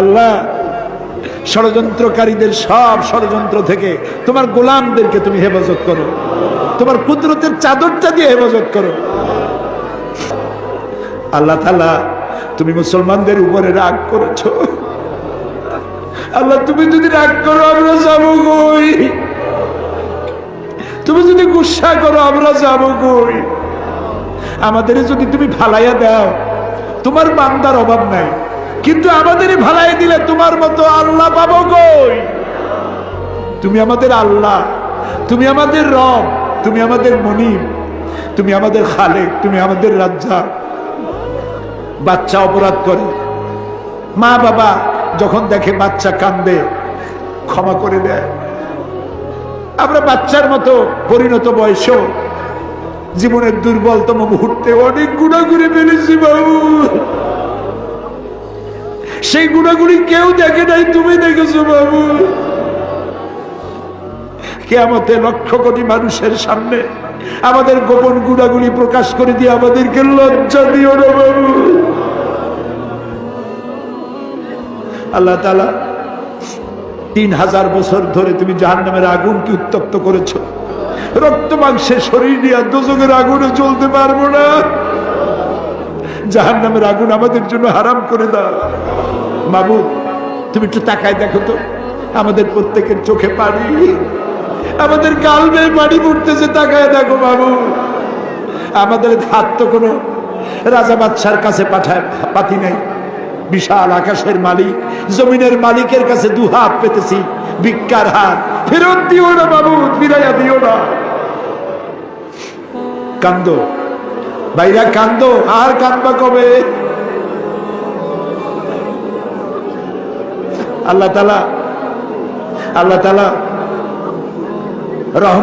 আল্লাহ, ষড়যন্ত্রকারীদের সব ষড়যন্ত্র থেকে তোমার গোলামদেরকে তুমি হেফাজত করো। তোমার কুদরতের চাদরটা দিয়ে হেফাজত করো। আল্লাহ তালা তুমি মুসলমানদের উপরে রাগ করেছ। আল্লাহ, তুমি যদি রাগ করো, আমরা যাব কই তুমি যদি গুসা করো, আমরা যাব কই আমাদের যদি তুমি ভালাইয়া দাও, তোমার বান্দার অভাব নাই। কিন্তু আমাদের ভালাই দিলে তোমার মতো আল্লাহ পাবো কই? তুমি আমাদের আল্লাহ, তুমি আমাদের রব, তুমি আমাদের মনিব, তুমি আমাদের খালেক, তুমি আমাদের রাজ্জাক। বাচ্চা অপরাধ করে। মা বাবা যখন দেখে বাচ্চা কান্দে ক্ষমা করে দেয়। আমরা বাচ্চার মতো পরিণত বয়স, জীবনের দুর্বলতম মুহূর্তে অনেক গুণাগুড়ি ফেলেছি বাবু। সেই গুণাগুলি কেউ দেখে নাই, তুমি দেখেছ বাবু। কেয়ামতে লক্ষ কোটি মানুষের সামনে আমাদের গোপন গুণাগুলি প্রকাশ করে দিয়ে আমাদেরকে লজ্জা দিও না বাবু। আল্লাহ তালা তিন হাজার বছর ধরে তুমি জাহান নামের আগুনকে উত্তপ্ত করেছ। রক্ত মাংসের শরীর নিয়ে দোজকের আগুনে চলতে পারব না। জাহান নামের আগুন আমাদের জন্য হারাম করে দাও। মাবুদ তুমি একটু তাকায় দেখো তো। আমাদের প্রত্যেকের চোখে পানি। আমাদের গাল বেয়ে পানি পড়তেছে, তাকায় দেখো বাবু আমাদের হাত তো কোনো রাজা বাচ্চার কাছে পাঠায়, পাতি নাই। বিশাল আকাশের মালিক, জমিনের মালিকের কাছে দু হাত পেতেছি, ভিক্ষার হাত। ফেরত দিও না বাবু ফিরাইয়া দিও না। কান্দ। ভাইরা কান্দো আর কান্দবা কবে? আল্লাহ তালা আল্লাহ তালা রহমত